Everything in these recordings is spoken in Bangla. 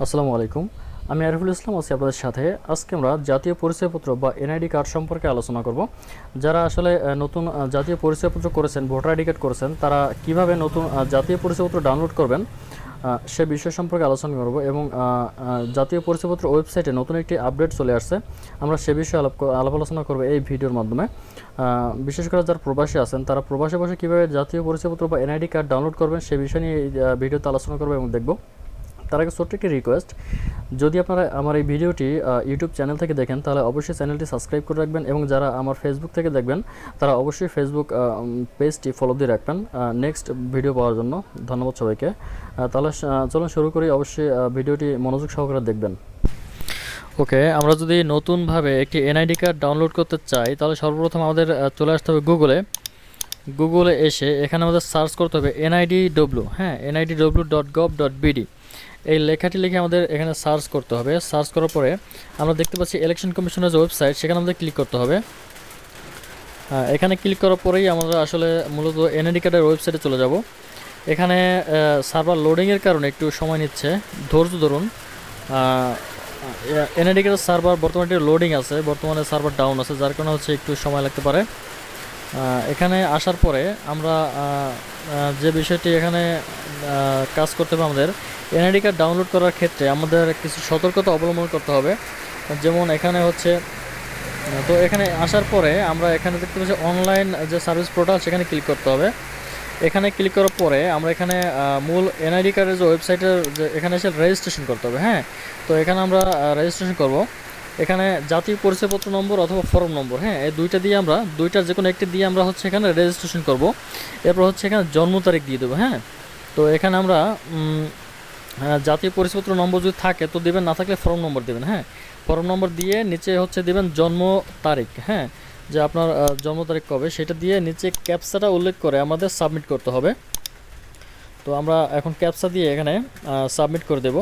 আসসালামু আলাইকুম। আমি আরিফুল ইসলাম, আছি আপনাদের সাথে। আজকে আমরা জাতীয় পরিচয়পত্র বা এনআইডি কার্ড সম্পর্কে আলোচনা করব। যারা আসলে নতুন জাতীয় পরিচয়পত্র করেছেন, ভোটার আইডি কার্ড করেছেন, তারা কীভাবে নতুন জাতীয় পরিচয়পত্র ডাউনলোড করবেন সে বিষয় সম্পর্কে আলোচনা করব এবং জাতীয় পরিচয়পত্র ওয়েবসাইটে নতুন একটি আপডেট চলে আসছে। আমরা সে বিষয়ে আলাপ আলাপ আলোচনা করব এই ভিডিওর মাধ্যমে। বিশেষ করে যারা প্রবাসী আছেন, তারা প্রবাসে বসে কীভাবে জাতীয় পরিচয়পত্র বা এনআইডি কার্ড ডাউনলোড করবেন, সে বিষয় নিয়ে ভিডিওতে আলোচনা করব এবং দেখব। তার আগে ছোট্ট একটি রিকোয়েস্ট যদি আপনারা আমার এই ভিডিওটি ইউটিউব চ্যানেল থেকে দেখেন, তাহলে অবশ্যই চ্যানেলটি সাবস্ক্রাইব করে রাখবেন এবং যারা আমার ফেসবুক থেকে দেখবেন, তারা অবশ্যই ফেসবুক পেজটি ফলো দিয়ে রাখবেন। নেক্সট ভিডিও পাওয়ার জন্য ধন্যবাদ সবাইকে। তাহলে চলুন শুরু করি। অবশ্যই ভিডিওটি মনোযোগ সহকারে দেখবেন। ওকে আমরা যদি নতুনভাবে একটি এনআইডি কার্ড ডাউনলোড করতে চাই, তাহলে সর্বপ্রথম আমাদের চলে আসতে হবে গুগলে গুগলে এসে এখানে আমাদের সার্চ করতে হবে এনআইডি ডব্লু হ্যাঁ NID W dot gov dot BD এই লেখাটি লিখে আমাদের এখানে সার্চ করতে হবে। সার্চ করার পরে আমরা দেখতে পাচ্ছি ইলেকশন কমিশনের যে ওয়েবসাইট সেখানে আমাদের ক্লিক করতে হবে। এখানে ক্লিক করার পরেই আমরা আসলে মূলত এনআইডি কার্ডের ওয়েবসাইটে চলে যাব। এখানে সার্ভার লোডিংয়ের কারণে একটু সময় নিচ্ছে। ধৈর্য ধরুন। এনআইডি কার্ডের সার্ভার বর্তমানে লোডিং আছে, বর্তমানে সার্ভার ডাউন আছে, যার কারণে হচ্ছে একটু সময় লাগতে পারে। এখানে আসার পরে আমরা যে বিষয়টি এখানে কাজ করতে হবে আমাদের, এনআইডি কার্ড ডাউনলোড করার ক্ষেত্রে আমাদের কিছু সতর্কতা অবলম্বন করতে হবে। যেমন এখানে হচ্ছে, তো এখানে আসার পরে আমরা এখানে দেখতে পাচ্ছি অনলাইন যে সার্ভিস পোর্টাল, সেখানে ক্লিক করতে হবে। এখানে ক্লিক করার পরে আমরা এখানে মূল এনআইডি কার্ডের যে ওয়েবসাইটের যে, এখানে এসে রেজিস্ট্রেশন করতে হবে হ্যাঁ? তো এখানে আমরা রেজিস্ট্রেশন করব। এখানে জাতীয় পরিচয়পত্র নম্বর অথবা ফর্ম নম্বর হ্যাঁ এই দুইটা দিয়ে আমরা দুইটার যে কোনো একটি দিয়ে আমরা হচ্ছে এখানে রেজিস্ট্রেশন করব। এরপর হচ্ছে এখানে জন্ম তারিখ দিয়ে দেবো হ্যাঁ। তো এখানে আমরা উম, জাতীয় পরিচয়পত্র নম্বর যদি থাকে তো দেবেন না থাকলে ফর্ম নম্বর দেবেন হ্যাঁ। ফর্ম নম্বর দিয়ে নিচে হচ্ছে দেবেন জন্ম তারিখ হ্যাঁ। যে আপনার জন্ম তারিখ কবে সেটা দিয়ে নিচে ক্যাপসাটা উল্লেখ করে আমাদের সাবমিট করতে হবে। তো আমরা এখন ক্যাপসা দিয়ে এখানে সাবমিট করে দেব।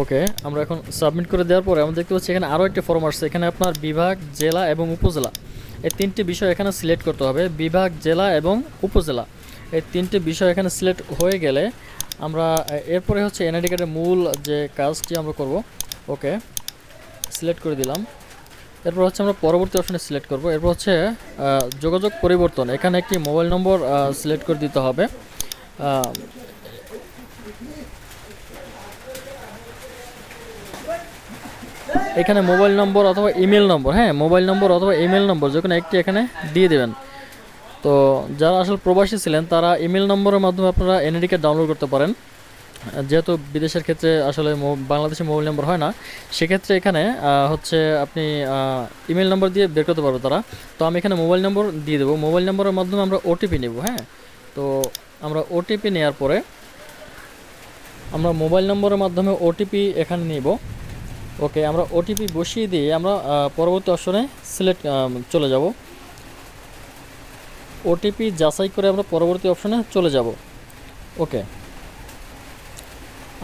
ওকে, আমরা এখন সাবমিট করে দেওয়ার পরে আমরা দেখতে পাচ্ছি এখানে আরও একটি ফর্ম আসছে। এখানে আপনার বিভাগ, জেলা এবং উপজেলা। এই তিনটি বিষয় এখানে সিলেক্ট করতে হবে। বিভাগ, জেলা এবং উপজেলা। এই তিনটি বিষয় এখানে সিলেক্ট হয়ে গেলে আমরা, এরপরে হচ্ছে এনআইডি কার্ডের মূল যে কাজটি আমরা করব, ওকে সিলেক্ট করে দিলাম। এরপর হচ্ছে আমরা পরবর্তী অপশনে সিলেক্ট করব। এরপর হচ্ছে যোগাযোগ পরিবর্তন। এখানে একটি মোবাইল নম্বর সিলেক্ট করে দিতে হবে। এখানে মোবাইল নম্বর অথবা ইমেল নম্বর হ্যাঁ মোবাইল নম্বর অথবা ইমেল নম্বর যে কোনো একটি এখানে দিয়ে দেবেন। তো যারা আসলে প্রবাসী ছিলেন, তারা ইমেল নম্বরের মাধ্যমে আপনারা এনআইডি কার্ড ডাউনলোড করতে পারেন। যেহেতু বিদেশের ক্ষেত্রে আসলে বাংলাদেশে মোবাইল নম্বর হয় না, সেক্ষেত্রে এখানে হচ্ছে আপনি ইমেল নম্বর দিয়ে বের করতে পারব তারা। তো আমি এখানে মোবাইল নম্বর দিয়ে দেবো। মোবাইল নম্বরের মাধ্যমে আমরা ওটিপি নেব হ্যাঁ। তো আমরা ওটিপি নেওয়ার পরে আমরা মোবাইল নম্বরের মাধ্যমে ওটিপি এখানে নিব। ওকে আমরা ওটিপি বসিয়ে দিয়ে আমরা পরবর্তী অপশনে সিলেক্ট চলে যাব। ওটিপি যাচাই করে আমরা পরবর্তী অপশনে চলে যাব। ওকে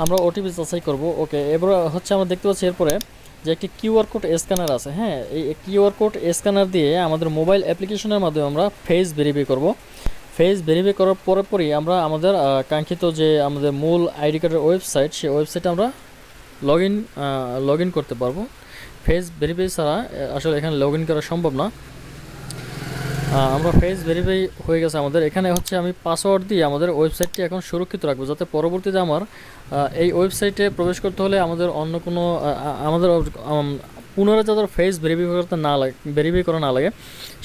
আমরা ওটিপি যাচাই করব। ওকে এবার হচ্ছে আমরা দেখতে পাচ্ছি এরপরে যে একটি কিউআর কোড স্ক্যানার আছে। হ্যাঁ এই কিউআর কোড স্ক্যানার দিয়ে আমাদের মোবাইল অ্যাপ্লিকেশনের মাধ্যমে আমরা ফেস ভেরিফাই করব। ফেস ভেরিফাই করার পরে পরই আমরা আমাদের কাঙ্ক্ষিত যে আমাদের মূল আইডি কার্ডের ওয়েবসাইট সেই ওয়েবসাইটে আমরা লগ ইন লগ ইন করতে পারব। ফেস ভেরিফাই ছাড়া আসলে এখানে লগ ইন করা সম্ভব না। আমরা ফেস ভেরিফাই হয়ে গেছে আমাদের। এখানে হচ্ছে আমি পাসওয়ার্ড দিয়ে আমাদের ওয়েবসাইটটি এখন সুরক্ষিত রাখব, যাতে পরবর্তীতে আমার এই ওয়েবসাইটে প্রবেশ করতে হলে আমাদের অন্য কোনো আমাদের পুনরায় যাদের ফেস ভেরিফাই করতে না লাগে ভেরিফাই করা না লাগে,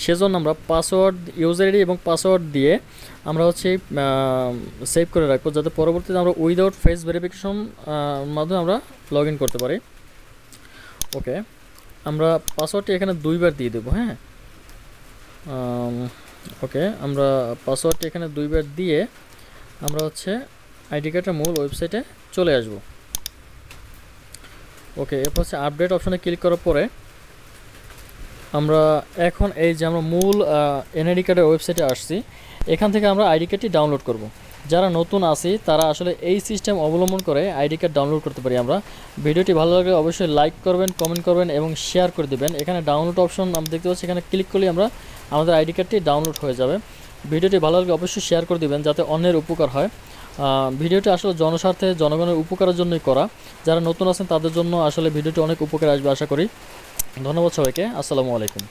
সেজন্য আমরা পাসওয়ার্ড ইউজার আইডি এবং পাসওয়ার্ড দিয়ে আমরা হচ্ছে সেভ করে রাখব, যাতে পরবর্তীতে আমরা উইদাউট ফেস ভেরিফিকেশন মাধ্যমে আমরা লগ ইন করতে পারি। ওকে আমরা পাসওয়ার্ডটি এখানে দুইবার দিয়ে দেবো হ্যাঁ? ওকে আমরা পাসওয়ার্ডটি এখানে দুইবার দিয়ে আমরা হচ্ছে আইডি কার্ডের মূল ওয়েবসাইটে চলে আসব। ওকে এরপর হচ্ছে আপডেট অপশনে ক্লিক করার পরে আমরা এখন এই যে আমরা মূল এনআইডি কার্ডের ওয়েবসাইটে আসছি, এখান থেকে আমরা আইডি কার্ডটি ডাউনলোড করব। যারা নতুন আছি, তারা আসলে এই সিস্টেম অবলম্বন করে আইডি কার্ড ডাউনলোড করতে পারি আমরা। ভিডিওটি ভালো লাগলে অবশ্যই লাইক করবেন কমেন্ট করবেন এবং শেয়ার করে দেবেন। এখানে ডাউনলোড অপশন আমরা দেখতে পাচ্ছি, এখানে ক্লিক করলে আমরা আমাদের আইডি কার্ডটি ডাউনলোড হয়ে যাবে। ভিডিওটি ভালো লাগলে অবশ্যই শেয়ার করে দিবেন, যাতে অন্যের উপকার হয়। ভিডিওটি আসলে জনস্বার্থে, জনগণের উপকারের জন্যই করা। যারা নতুন আছেন, তাদের জন্য আসলে ভিডিওটি অনেক উপকার আসবে, আশা করি। ধন্যবাদ সবাইকে। আসসালামু আলাইকুম।